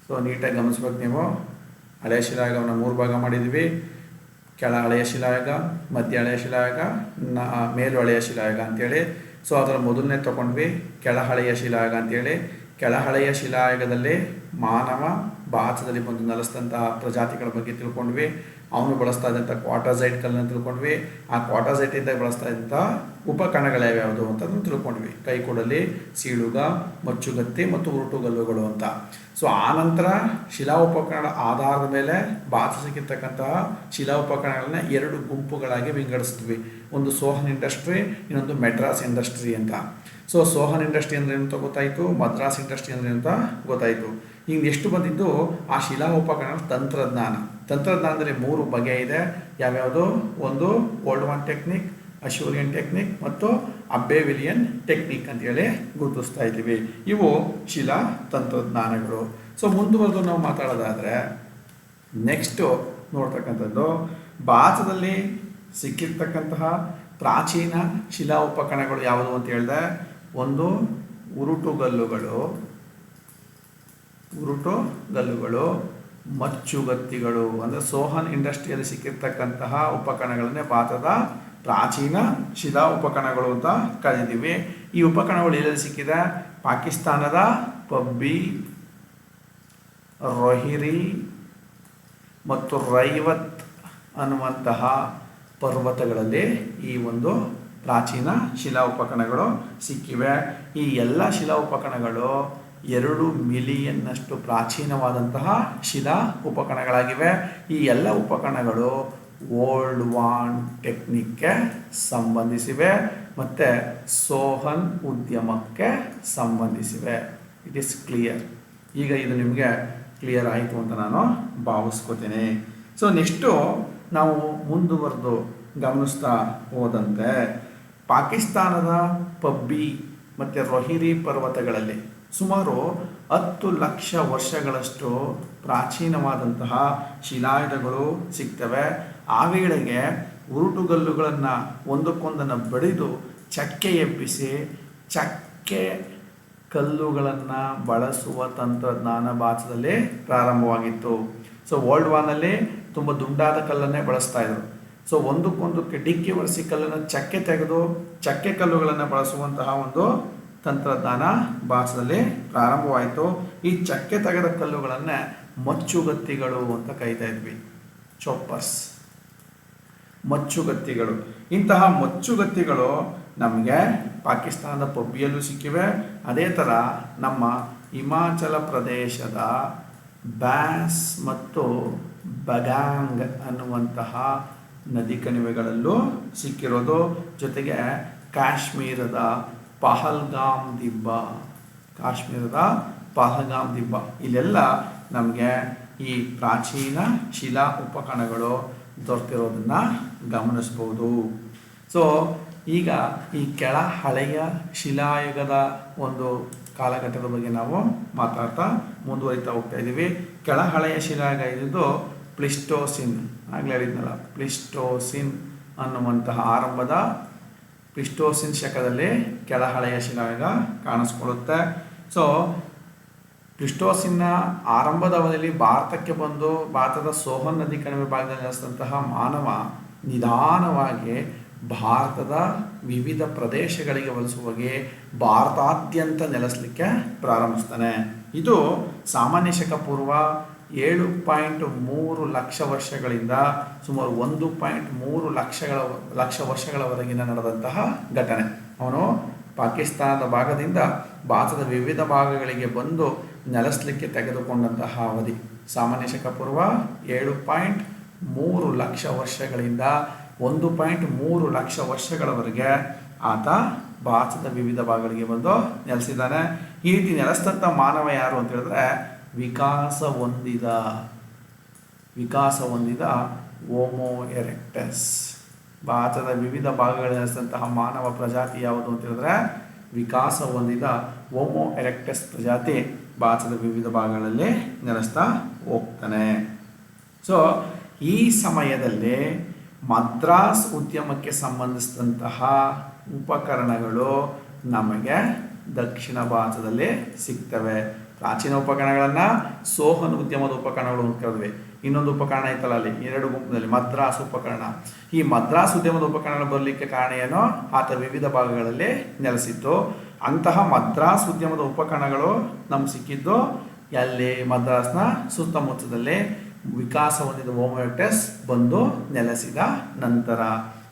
Speaker 1: ಸೊ ನೀಟಾಗಿ ಗಮನಿಸ್ಬೇಕು ನೀವು. ಹಳೆಯ ಶಿಲಾಯುಗವನ್ನು ಮೂರು ಭಾಗ ಮಾಡಿದ್ವಿ ಕೆಳ ಹಳೆಯ ಶಿಲಾಯುಗ, ಮಧ್ಯ ಹಳೆಯ ಶಿಲಾಯುಗ, ನ, ಮೇಲು ಹಳೆಯ ಶಿಲಾಯುಗ ಅಂತೇಳಿ. ಸೊ ಅದರ ಮೊದಲನೇ ತಗೊಂಡ್ವಿ, ಕೆಳ ಹಳೆಯ ಶಿಲಾಯುಗ ಅಂತೇಳಿ. ಕೆಳ ಹಳೆಯ ಶಿಲಾಯುಗದಲ್ಲಿ ಮಾನವ, ಭಾರತದಲ್ಲಿ ಬಂದು ನೆಲೆಸಿದಂತಹ ಪ್ರಜಾತಿಗಳ ಬಗ್ಗೆ ತಿಳ್ಕೊಂಡ್ವಿ. ಅವನು ಬಳಸ್ತಾ ಇದ್ದಂಥ ಕ್ವಾಟಾಸೈಟ್ ಕಲ್ಲನ್ನು ತಿಳ್ಕೊಂಡ್ವಿ. ಆ ಕ್ವಾಟಾಸೈಟಿಂದ ಬಳಸ್ತಾ ಇದ್ದಂಥ ಉಪಕರಣಗಳು ಯಾವ್ಯಾವುದು ಅಂತಂದು ತಿಳ್ಕೊಂಡ್ವಿ. ಕೈಕೊಡಲಿ, ಸೀಳುಗ, ಮಚ್ಚುಗತ್ತಿ ಮತ್ತು ಉರುಟುಗಲ್ಲುಗಳು ಅಂತ. ಸೊ ಆನಂತರ ಶಿಲಾ ಉಪಕರಣ ಆಧಾರದ ಮೇಲೆ ಭಾರತ ಸಿಕ್ಕಿರ್ತಕ್ಕಂತಹ ಶಿಲಾ ಉಪಕರಣಗಳನ್ನ ಎರಡು ಗುಂಪುಗಳಾಗಿ ವಿಂಗಡಿಸಿದ್ವಿ. ಒಂದು ಸೋಹನ್ ಇಂಡಸ್ಟ್ರಿ, ಇನ್ನೊಂದು ಮೆಡ್ರಾಸ್ ಇಂಡಸ್ಟ್ರಿ ಅಂತ. ಸೊ ಸೋಹನ್ ಇಂಡಸ್ಟ್ರಿ ಅಂದ್ರೆ ಅಂತ ಗೊತ್ತಾಯಿತು? ಮದ್ರಾಸ್ ಇಂಡಸ್ಟ್ರಿ ಅಂದ್ರೆ ಅಂತ ಗೊತ್ತಾಯಿತು. ಹಿಂಗೆ ಎಷ್ಟು ಬಂದಿದ್ದು? ಆ ಶಿಲಾ ಉಪಕರಣ ತಂತ್ರಜ್ಞಾನ. ತಂತ್ರಜ್ಞಾನದಲ್ಲಿ ಮೂರು ಬಗೆ ಇದೆ. ಯಾವ್ಯಾವುದು? ಒಂದು old one technique Acheulian technique ಮತ್ತು ಅಬ್ಬೇವಿಲಿಯನ್ ಟೆಕ್ನಿಕ್ ಅಂತೇಳಿ ಗುರುತಿಸ್ತಾ ಇದ್ದೀವಿ. ಇವು ಶಿಲಾ ತಂತ್ರಜ್ಞಾನಗಳು. ಸೊ ಮುಂದುವರೆದು ನಾವು ಮಾತಾಡೋದಾದರೆ ನೆಕ್ಸ್ಟು ನೋಡ್ತಕ್ಕಂಥದ್ದು, ಭಾರತದಲ್ಲಿ ಸಿಕ್ಕಿರ್ತಕ್ಕಂತಹ ಪ್ರಾಚೀನ ಶಿಲಾ ಉಪಕರಣಗಳು ಯಾವುದು ಅಂತ ಹೇಳಿದೆ. ಒಂದು ಉರುಟುಗಲ್ಲುಗಳು. ಉರುಟುಗಲ್ಲುಗಳು. ಮಚ್ಚುಗತ್ತಿಗಳು ಅಂದರೆ ಸೋಹನ್ ಇಂಡಸ್ಟ್ರಿಯಲ್ಲಿ ಸಿಕ್ಕಿರ್ತಕ್ಕಂತಹ ಉಪಕರಣಗಳನ್ನೇ ಭಾರತದ ಪ್ರಾಚೀನ ಶಿಲಾ ಉಪಕರಣಗಳು ಅಂತ ಕರೀತೀವಿ. ಈ ಉಪಕರಣಗಳು ಎಲ್ಲೆಲ್ಲಿ ಸಿಕ್ಕಿದೆ? ಪಾಕಿಸ್ತಾನದ ಪಬ್ಬಿ, ರೊಹಿರಿ ಮತ್ತು ರೈವತ್ ಅನ್ನುವಂತಹ ಪರ್ವತಗಳಲ್ಲಿ ಈ ಒಂದು ಪ್ರಾಚೀನ ಶಿಲಾ ಉಪಕರಣಗಳು ಸಿಕ್ಕಿವೆ. ಈ ಎಲ್ಲ ಶಿಲಾ ಉಪಕರಣಗಳು ಎರಡು ಮಿಲಿಯನ್ನಷ್ಟು ಪ್ರಾಚೀನವಾದಂತಹ ಶಿಲಾ ಉಪಕರಣಗಳಾಗಿವೆ. ಈ ಎಲ್ಲ ಉಪಕರಣಗಳು ಓಲ್ಡ್ ವಾನ್ ಟೆಕ್ನಿಕ್ಗೆ ಸಂಬಂಧಿಸಿವೆ ಮತ್ತು ಸೋಹನ್ ಉದ್ಯಮಕ್ಕೆ ಸಂಬಂಧಿಸಿವೆ. ಇಟ್ ಈಸ್ ಕ್ಲಿಯರ್ ಈಗ ಇದು ನಿಮಗೆ ಕ್ಲಿಯರ್ ಆಯಿತು ಅಂತ ನಾನು ಭಾವಿಸ್ಕೋತೀನಿ. ಸೊ ನೆಕ್ಸ್ಟು ನಾವು ಮುಂದುವರೆದು ಗಮನಿಸ್ತಾ ಹೋದಂತೆ, ಪಾಕಿಸ್ತಾನದ ಪಬ್ಬಿ ಮತ್ತು ರೊಹಿರಿ ಪರ್ವತಗಳಲ್ಲಿ ಸುಮಾರು ಹತ್ತು ಲಕ್ಷ ವರ್ಷಗಳಷ್ಟು ಪ್ರಾಚೀನವಾದಂತಹ ಶಿಲಾಯುಧಗಳು ಸಿಗ್ತವೆ. ಆ ವೇಳೆಗೆ ಉರುಟುಗಲ್ಲುಗಳನ್ನು ಒಂದಕ್ಕೊಂದನ್ನು ಬಡಿದು ಚಕ್ಕೆ ಎಬ್ಬಿಸಿ ಚಕ್ಕೆ ಕಲ್ಲುಗಳನ್ನು ಬಳಸುವ ತಂತ್ರಜ್ಞಾನ ಭಾರತದಲ್ಲಿ ಪ್ರಾರಂಭವಾಗಿತ್ತು. ಸೊ ವರ್ಲ್ಡ್ ವಾರ್ನಲ್ಲಿ ತುಂಬ ದುಂಡಾದ ಕಲ್ಲನ್ನೇ ಬಳಸ್ತಾ ಇದ್ರು. ಸೊ ಒಂದಕ್ಕೊಂದಕ್ಕೆ ಡಿಕ್ಕಿ ಒರೆಸಿ ಕಲ್ಲನ್ನು ಚಕ್ಕೆ ತೆಗೆದು ಚಕ್ಕೆ ಕಲ್ಲುಗಳನ್ನು ಬಳಸುವಂತಹ ಒಂದು ತಂತ್ರಜ್ಞಾನ ಭಾರತದಲ್ಲಿ ಪ್ರಾರಂಭವಾಯಿತು. ಈ ಚಕ್ಕೆ ತೆಗೆದ ಕಲ್ಲುಗಳನ್ನು ಮಚ್ಚುಗತ್ತಿಗಳು ಅಂತ ಕರಿತಾ ಇದ್ವಿ. ಚೊಪ್ಪರ್ಸ್. ಮಚ್ಚುಗತ್ತಿಗಳು. ಇಂತಹ ಮಚ್ಚುಗತ್ತಿಗಳು ನಮಗೆ ಪಾಕಿಸ್ತಾನದ ಪಬ್ಬಿಯಲ್ಲೂ ಸಿಕ್ಕಿವೆ. ಅದೇ ಥರ ನಮ್ಮ ಹಿಮಾಚಲ ಪ್ರದೇಶದ ಬ್ಯಾಸ್ ಮತ್ತು ಬಗಾಂಗ್ ಅನ್ನುವಂತಹ ನದಿ ಕಣಿವೆಗಳಲ್ಲೂ ಸಿಕ್ಕಿರೋದು. ಜೊತೆಗೆ ಕಾಶ್ಮೀರದ ಪಹಲ್ಗಾಮ್ ದಿಬ್ಬ ಕಾಶ್ಮೀರದ ಪಹಲ್ಗಾಮ್ ದಿಬ್ಬ ಇಲ್ಲೆಲ್ಲ ನಮಗೆ ಈ ಪ್ರಾಚೀನ ಶಿಲಾ ಉಪಕರಣಗಳು ದೊರೆತಿರೋದನ್ನು ಗಮನಿಸ್ಬೋದು. ಸೊ ಈಗ ಈ ಕೆಳ ಹಳೆಯ ಶಿಲಾಯುಗದ ಒಂದು ಕಾಲಘಟ್ಟದ ಬಗ್ಗೆ ನಾವು ಮಾತಾಡ್ತಾ ಮುಂದುವರಿತಾ ಹೋಗ್ತಾ ಇದ್ದೀವಿ. ಕೆಳ ಹಳೆಯ ಶಿಲಾಯುಗ ಇದ್ದು ಪ್ಲಿಸ್ಟೋಸಿನ್. ಆಗಲೇ ಹೇಳಿದ್ನಲ್ಲ, ಪ್ಲಿಸ್ಟೋಸಿನ್ ಅನ್ನುವಂತಹ ಆರಂಭದ ಪ್ಲಿಸ್ಟೋಸಿನ್ ಶಕದಲ್ಲಿ ಕೆಳ ಹಳೆಯ ಶಿಲಾಯುಗ ಕಾಣಿಸ್ಕೊಳ್ಳುತ್ತೆ. ಸೊ ಪ್ಲಿಸ್ಟೋಸಿನ್ನ ಆರಂಭದ ಅವಧಿಯಲ್ಲಿ ಭಾರತಕ್ಕೆ ಬಂದು ಭಾರತದ ಸೋಹನ್ ನದಿ ಕಣಿವೆ ಭಾಗದಲ್ಲಿ ನೆಲೆಸಿದಂತಹ ಮಾನವ ನಿಧಾನವಾಗಿ ಭಾರತದ ವಿವಿಧ ಪ್ರದೇಶಗಳಿಗೆ ವಲಸುವಾಗೆ ಭಾರತಾದ್ಯಂತ ನೆಲೆಸಲಿಕ್ಕೆ ಪ್ರಾರಂಭಿಸ್ತಾನೆ. ಇದು ಸಾಮಾನ್ಯ ಶಕ ಪೂರ್ವ ಏಳು ಪಾಯಿಂಟ್ ಮೂರು ಲಕ್ಷ ವರ್ಷಗಳಿಂದ ಸುಮಾರು ಒಂದು ಪಾಯಿಂಟ್ ಮೂರು ಲಕ್ಷಗಳ, ಲಕ್ಷ ವರ್ಷಗಳವರೆಗಿನ ನಡೆದಂತಹ ಘಟನೆ. ಅವನು ಪಾಕಿಸ್ತಾನದ ಭಾಗದಿಂದ ಭಾರತದ ವಿವಿಧ ಭಾಗಗಳಿಗೆ ಬಂದು ನೆಲೆಸಲಿಕ್ಕೆ ತೆಗೆದುಕೊಂಡಂತಹ ಅವಧಿ. ಸಾಮಾನ್ಯ ಶಕಪೂರ್ವ ಏಳು ಪಾಯಿಂಟ್ ಮೂರು ಲಕ್ಷ ವರ್ಷಗಳಿಂದ ಒಂದು ಪಾಯಿಂಟ್ ಮೂರು ಲಕ್ಷ ವರ್ಷಗಳವರೆಗೆ ಆತ ಭಾರತದ ವಿವಿಧ ಭಾಗಗಳಿಗೆ ಬಂದು ನೆಲೆಸಿದ್ದಾನೆ. ಈ ರೀತಿ ನೆಲೆಸಿದಂಥ ಮಾನವ ಯಾರು ಅಂತ ಹೇಳಿದ್ರೆ ವಿಕಾಸ ಹೊಂದಿದ ವಿಕಾಸ ಹೊಂದಿದ ಓಮೋ ಎರೆಕ್ಟಸ್. ಭಾರತದ ವಿವಿಧ ಭಾಗಗಳಲ್ಲಿ ನೆಲೆಸಿದಂತಹ ಮಾನವ ಪ್ರಜಾತಿ ಯಾವುದು ಅಂತ ಹೇಳಿದ್ರೆ ವಿಕಾಸ ಹೊಂದಿದ ಓಮೋ ಎರೆಕ್ಟಸ್ ಪ್ರಜಾತಿ ಭಾರತದ ವಿವಿಧ ಭಾಗಗಳಲ್ಲಿ ನೆಲೆಸ್ತಾ ಹೋಗ್ತಾನೆ. ಸೊ ಈ ಸಮಯದಲ್ಲಿ ಮದ್ರಾಸ್ ಉದ್ಯಮಕ್ಕೆ ಸಂಬಂಧಿಸಿದಂತಹ ಉಪಕರಣಗಳು ನಮಗೆ ದಕ್ಷಿಣ ಭಾರತದಲ್ಲಿ ಸಿಗ್ತವೆ. ಪ್ರಾಚೀನ ಉಪಕರಣಗಳನ್ನು ಸೋಹನ್ ಉದ್ಯಮದ ಉಪಕರಣಗಳು ಅಂತ ಕರೆದ್ವಿ. ಇನ್ನೊಂದು ಉಪಕರಣ ಐತಲ್ಲ ಅಲ್ಲಿ? ಎರಡು ಗುಂಪಿನಲ್ಲಿ, ಮದ್ರಾಸ್ ಉಪಕರಣ. ಈ ಮದ್ರಾಸ್ ಉದ್ಯಮದ ಉಪಕರಣಗಳು ಬರಲಿಕ್ಕೆ ಕಾರಣ ಏನೋ? ಆತ ವಿವಿಧ ಭಾಗಗಳಲ್ಲಿ ನೆಲೆಸಿತ್ತು ಅಂತಹ ಮದ್ರಾಸ್ ಉದ್ಯಮದ ಉಪಕರಣಗಳು ನಮ್ಗೆ ಸಿಕ್ಕಿದ್ದು ಎಲ್ಲಿ? ಮದ್ರಾಸ್ನ ಸುತ್ತಮುತ್ತದಲ್ಲಿ ವಿಕಾಸ ಹೊಂದಿದ ಹೋಮೋಟೆಸ್ ಬಂದು ನೆಲೆಸಿದ ನಂತರ.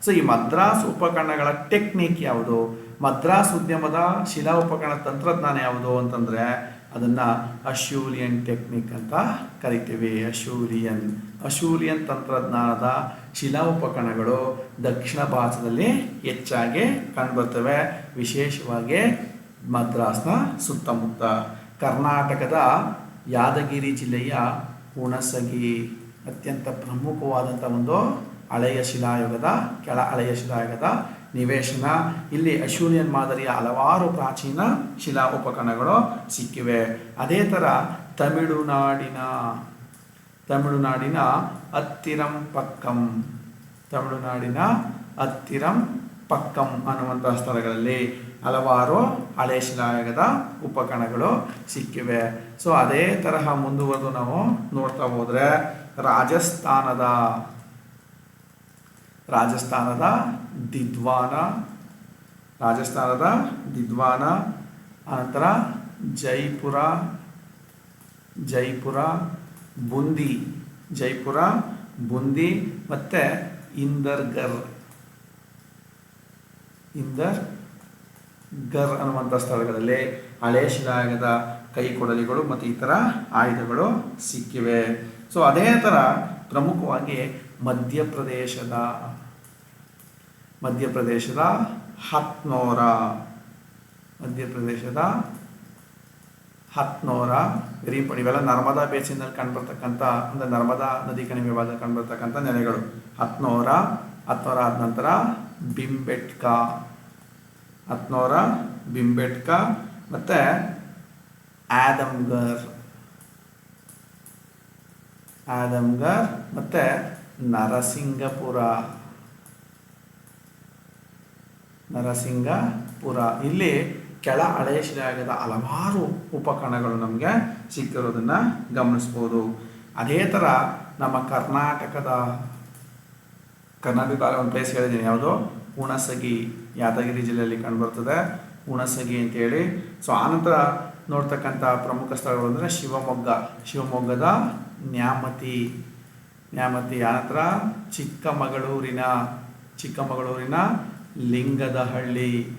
Speaker 1: ಸೊ ಈ ಮದ್ರಾಸ್ ಉಪಕರಣಗಳ ಟೆಕ್ನಿಕ್ ಯಾವುದು? ಮದ್ರಾಸ್ ಉದ್ಯಮದ ಶಿಲಾ ಉಪಕರಣ ತಂತ್ರಜ್ಞಾನ ಯಾವುದು ಅಂತಂದರೆ ಅದನ್ನು ಅಶೂಲಿಯನ್ ಟೆಕ್ನಿಕ್ ಅಂತ ಕರಿತೀವಿ. ಅಶೂಲಿಯನ್ ಅಶೂಲಿಯನ್ ತಂತ್ರಜ್ಞಾನದ ಶಿಲಾ ಉಪಕರಣಗಳು ದಕ್ಷಿಣ ಭಾರತದಲ್ಲಿ ಹೆಚ್ಚಾಗಿ ಕಂಡುಬರ್ತವೆ. ವಿಶೇಷವಾಗಿ ಮದ್ರಾಸ್ನ ಸುತ್ತಮುತ್ತ. ಕರ್ನಾಟಕದ ಯಾದಗಿರಿ ಜಿಲ್ಲೆಯ ಹುಣಸಗಿ. ಅತ್ಯಂತ ಪ್ರಮುಖವಾದಂಥ ಒಂದು ಹಳೆಯ ಶಿಲಾಯುಗದ ಕೆಳ ಹಳೆಯ ಶಿಲಾಯುಗದ ನಿವೇಶನ. ಇಲ್ಲಿ ಅಶೂನಿಯನ್ ಮಾದರಿಯ ಹಲವಾರು ಪ್ರಾಚೀನ ಶಿಲಾ ಉಪಕರಣಗಳು ಸಿಕ್ಕಿವೆ. ಅದೇ ಥರ ತಮಿಳುನಾಡಿನ ತಮಿಳುನಾಡಿನ ಹತ್ತಿರಂ ಪಕ್ಕಂ, ತಮಿಳುನಾಡಿನ ಹತ್ತಿರಂ ಪಕ್ಕಂ ಅನ್ನುವಂತಹ ಸ್ಥಳಗಳಲ್ಲಿ ಹಲವಾರು ಹಳೆ ಶಿಲಾಯುಗದ ಉಪಕರಣಗಳು ಸಿಕ್ಕಿವೆ. ಸೊ ಅದೇ ತರಹ ಮುಂದುವರೆದು ನಾವು ನೋಡ್ತಾ ಹೋದರೆ ರಾಜಸ್ಥಾನದ ರಾಜಸ್ಥಾನದ ದಿದ್ವಾನ ರಾಜಸ್ಥಾನದ ದಿದ್ವಾನ ಅನಂತರ ಜೈಪುರ ಜೈಪುರ, ಬುಂದಿ ಜೈಪುರ, ಬುಂದಿ ಮತ್ತು ಇಂದರ್ಗರ್. ಇಂದರ್ ಗರ್ ಅನ್ನುವಂಥ ಸ್ಥಳಗಳಲ್ಲಿ ಹಳೆ ಶಿಲಾಯದ ಕೈ ಕೊಡಲಿಗಳು ಮತ್ತು ಇತರ ಆಯುಧಗಳು ಸಿಕ್ಕಿವೆ. ಸೊ ಅದೇ ಥರ ಪ್ರಮುಖವಾಗಿ ಮಧ್ಯಪ್ರದೇಶದ ಮಧ್ಯಪ್ರದೇಶದ ಹತ್ನೋರ ಮಧ್ಯಪ್ರದೇಶದ ಹತ್ನೋರ, ವೆರಿ ಇಂಪಾರ್ಟೆಂಟ್ ಇವೆಲ್ಲ ನರ್ಮದಾ ಬೇಸಿನಲ್ಲಿ ಕಂಡುಬರ್ತಕ್ಕಂಥ, ಅಂದರೆ ನರ್ಮದಾ ನದಿ ಕಣಿವೆ ಭಾಗದಲ್ಲಿ ಕಂಡುಬರ್ತಕ್ಕಂಥ ನೆಲೆಗಳು. ಹತ್ನೋರ ಹತ್ನೋರ ಆದ ನಂತರ ಬಿಂಬೆಟ್ಕ. ಹತ್ನೋರ, ಬಿಂಬೆಟ್ಕ, ಮತ್ತು ಆದಮ್ಗರ್. ಆದಮ್ಗರ್, ಮತ್ತು ನರಸಿಂಗಪುರ. ನರಸಿಂಗಪುರ ಇಲ್ಲಿ ಕೆಳ ಹಳೆಯ ಶಿಲಾಯುಗದ ಹಲವಾರು ಉಪಕರಣಗಳು ನಮಗೆ ಸಿಕ್ಕಿರೋದನ್ನು ಗಮನಿಸ್ಬೋದು. ಅದೇ ಥರ ನಮ್ಮ ಕರ್ನಾಟಕದ ಕರ್ನಾಟಕ ಒಂದು ಪ್ಲೇಸ್ ಹೇಳಿದ್ದೀನಿ. ಯಾವುದು? ಹುಣಸಗಿ. ಯಾದಗಿರಿ ಜಿಲ್ಲೆಯಲ್ಲಿ ಕಂಡುಬರ್ತದೆ. ಹುಣಸಗಿ ಅಂತೇಳಿ. ಸೊ ಆನಂತರ ನೋಡ್ತಕ್ಕಂಥ ಪ್ರಮುಖ ಸ್ಥಳಗಳು ಅಂದರೆ ಶಿವಮೊಗ್ಗ. ಶಿವಮೊಗ್ಗದ ನ್ಯಾಮತಿ. ನ್ಯಾಮತಿ ಆನಂತರ ಚಿಕ್ಕಮಗಳೂರಿನ ಚಿಕ್ಕಮಗಳೂರಿನ ಲಿಂಗದಹಳ್ಳಿ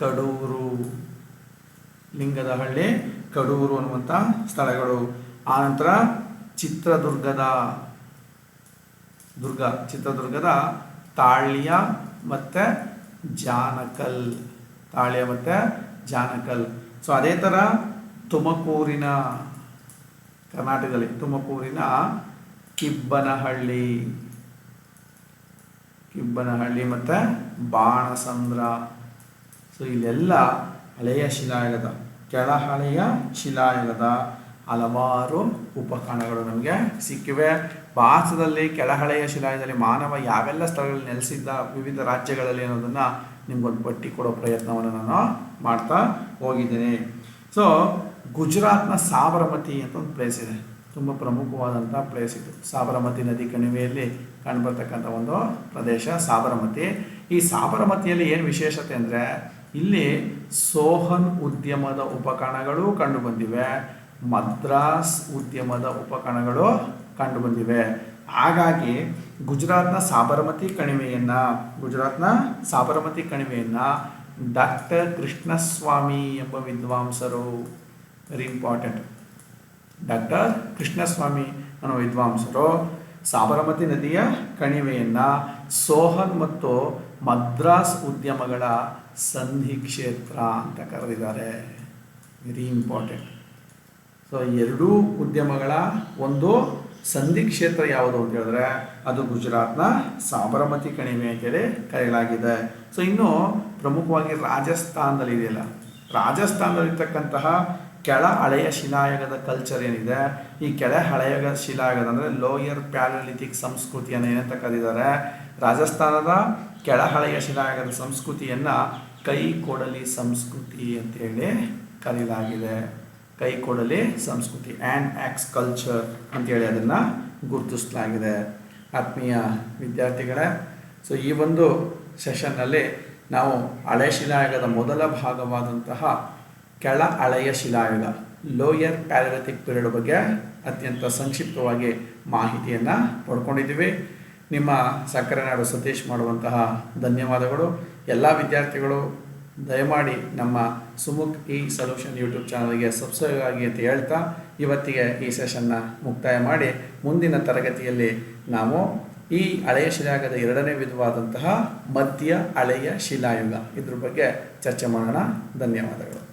Speaker 1: ಕಡೂರು ಲಿಂಗದಹಳ್ಳಿ ಕಡೂರು ಅನ್ನುವಂಥ ಸ್ಥಳಗಳು. ಆನಂತರ ಚಿತ್ರದುರ್ಗದ, ದುರ್ಗ, ಚಿತ್ರದುರ್ಗದ ತಾಳ್ಯ ಮತ್ತು ಜಾನಕಲ್. ತಾಳ್ಯ ಮತ್ತು ಜಾನಕಲ್. ಸೊ ಅದೇ ಥರ ತುಮಕೂರಿನ ಕರ್ನಾಟಕದಲ್ಲಿ, ತುಮಕೂರಿನ ಕಿಬ್ಬನಹಳ್ಳಿ. ಕಿಬ್ಬನಹಳ್ಳಿ ಮತ್ತು ಬಾಣಸಂದ್ರ. ಸೊ ಇಲ್ಲೆಲ್ಲ ಹಳೆಯ ಶಿಲಾಯುಗದ, ಕೆಳಹಳೆಯ ಶಿಲಾಯುಗದ ಹಲವಾರು ಉಪಕರಣಗಳು ನಮಗೆ ಸಿಕ್ಕಿವೆ. ಭಾರತದಲ್ಲಿ ಕೆಳಹಳೆಯ ಶಿಲಾಯುಗದಲ್ಲಿ ಮಾನವ ಯಾವೆಲ್ಲ ಸ್ಥಳಗಳಲ್ಲಿ ನೆಲೆಸಿದ್ದ ವಿವಿಧ ರಾಜ್ಯಗಳಲ್ಲಿ ಅನ್ನೋದನ್ನು ನಿಮ್ಗೊಂದು ಪಟ್ಟಿ ಕೊಡೋ ಪ್ರಯತ್ನವನ್ನು ನಾನು ಮಾಡ್ತಾ ಹೋಗಿದ್ದೇನೆ. ಸೊ ಗುಜರಾತ್ನ ಸಾಬರಮತಿ ಅಂತ ಒಂದು ಪ್ಲೇಸ್ ಇದೆ. ತುಂಬ ಪ್ರಮುಖವಾದಂಥ ಪ್ಲೇಸ್ ಇದು. ಸಾಬರಮತಿ ನದಿ ಕಣಿವೆಯಲ್ಲಿ ಕಂಡುಬರ್ತಕ್ಕಂಥ ಒಂದು ಪ್ರದೇಶ ಸಾಬರಮತಿ. ಈ ಸಾಬರಮತಿಯಲ್ಲಿ ಏನು ವಿಶೇಷತೆ ಅಂದರೆ, ಇಲ್ಲಿ ಸೋಹನ್ ಉದ್ಯಮದ ಉಪಕರಣಗಳು ಕಂಡುಬಂದಿವೆ ಮದ್ರಾಸ್ ಉದ್ಯಮದ ಉಪಕರಣಗಳು ಕಂಡುಬಂದಿವೆ ಹಾಗಾಗಿ ಗುಜರಾತ್ನ ಸಾಬರಮತಿ ಕಣಿವೆಯನ್ನು, ಗುಜರಾತ್ನ ಸಾಬರಮತಿ ಕಣಿವೆಯನ್ನು ಡಾಕ್ಟರ್ ಕೃಷ್ಣಸ್ವಾಮಿ ಎಂಬ ವಿದ್ವಾಂಸರು ವೆರಿ ಇಂಪಾರ್ಟೆಂಟ್ ಡಾಕ್ಟರ್ ಕೃಷ್ಣಸ್ವಾಮಿ ಅನ್ನೋ ವಿದ್ವಾಂಸರು ಸಾಬರಮತಿ ನದಿಯ ಕಣಿವೆಯನ್ನು ಸೋಹನ್ ಮತ್ತು ಮದ್ರಾಸ್ ಉದ್ಯಮಗಳ ಸಂಧಿ ಕ್ಷೇತ್ರ ಅಂತ ಕರೆದಿದ್ದಾರೆ. ವೆರಿ ಇಂಪಾರ್ಟೆಂಟ್ ಸೊ ಎರಡೂ ಉದ್ಯಮಗಳ ಒಂದು ಸಂಧಿ ಕ್ಷೇತ್ರ ಯಾವುದು ಅಂತ ಹೇಳಿದ್ರೆ ಅದು ಗುಜರಾತ್ನ ಸಾಬರಮತಿ ಕಣಿವೆ ಅಂತೇಳಿ ಕರೆಯಲಾಗಿದೆ. ಸೊ ಇನ್ನು ಪ್ರಮುಖವಾಗಿ ರಾಜಸ್ಥಾನದಲ್ಲಿ ಇದೆಯಲ್ಲ. ರಾಜಸ್ಥಾನದಲ್ಲಿರ್ತಕ್ಕಂತಹ ಕೆಳ ಹಳೆಯ ಶಿಲಾಯುಗದ ಕಲ್ಚರ್ ಏನಿದೆ, ಈ ಕೆಳ ಹಳೆಯ ಶಿಲಾಯುಗದ ಅಂದರೆ ಲೋಯರ್ ಪ್ಯಾಲಲಿಥಿಕ್ ಸಂಸ್ಕೃತಿಯನ್ನು ಏನಂತ ಕರೆದಿದ್ದಾರೆ ರಾಜಸ್ಥಾನದ ಕೆಳ ಹಳೆಯ ಶಿಲಾಯುಗದ ಸಂಸ್ಕೃತಿಯನ್ನು ಕೈ ಕೊಡಲಿ ಸಂಸ್ಕೃತಿ ಅಂತೇಳಿ ಕರೆಯಲಾಗಿದೆ ಕೈ ಕೊಡಲಿ ಸಂಸ್ಕೃತಿ ಆ್ಯಂಡ್ ಆ್ಯಕ್ಸ್ ಕಲ್ಚರ್ ಅಂತೇಳಿ ಅದನ್ನು ಗುರುತಿಸಲಾಗಿದೆ. ಆತ್ಮೀಯ ವಿದ್ಯಾರ್ಥಿಗಳೇ ಸೊ ಈ ಒಂದು ಸೆಷನ್ನಲ್ಲಿ ನಾವು ಹಳೆ ಶಿಲಾಯುಗದ ಮೊದಲ ಭಾಗವಾದಂತಹ ಕೆಳ ಹಳೆಯ ಶಿಲಾಯುಗ. ಲೋಯರ್ ಪ್ಯಾಲಲಿಥಿಕ್ ಪೀರಿಯಡ್ ಬಗ್ಗೆ ಅತ್ಯಂತ ಸಂಕ್ಷಿಪ್ತವಾಗಿ ಮಾಹಿತಿಯನ್ನು ಪಡ್ಕೊಂಡಿದ್ದೀವಿ. ನಿಮ್ಮ ಸಕ್ಕರೆ ನಾಡು ಸತೀಶ್ ಮಾಡುವಂತಹ ಧನ್ಯವಾದಗಳು. ಎಲ್ಲ ವಿದ್ಯಾರ್ಥಿಗಳು, ದಯಮಾಡಿ ನಮ್ಮ ಸುಮುಖ್ ಇ ಸೊಲ್ಯೂಷನ್ ಯೂಟ್ಯೂಬ್ ಚಾನಲ್ಗೆ ಸಬ್ಸ್ಕ್ರೈಬ್ ಆಗಿ ಅಂತ ಹೇಳ್ತಾ ಇವತ್ತಿಗೆ ಈ ಸೆಷನ್ನ ಮುಕ್ತಾಯ ಮಾಡಿ ಮುಂದಿನ ತರಗತಿಯಲ್ಲಿ ನಾವು ಈ ಹಳೆಯ ಶಿಲಾಯುಗದ ಎರಡನೇ ವಿಧವಾದಂತಹ ಮಧ್ಯ ಹಳೆಯ ಶಿಲಾಯುಗ ಇದ್ರ ಬಗ್ಗೆ ಚರ್ಚೆ ಮಾಡೋಣ. ಧನ್ಯವಾದಗಳು.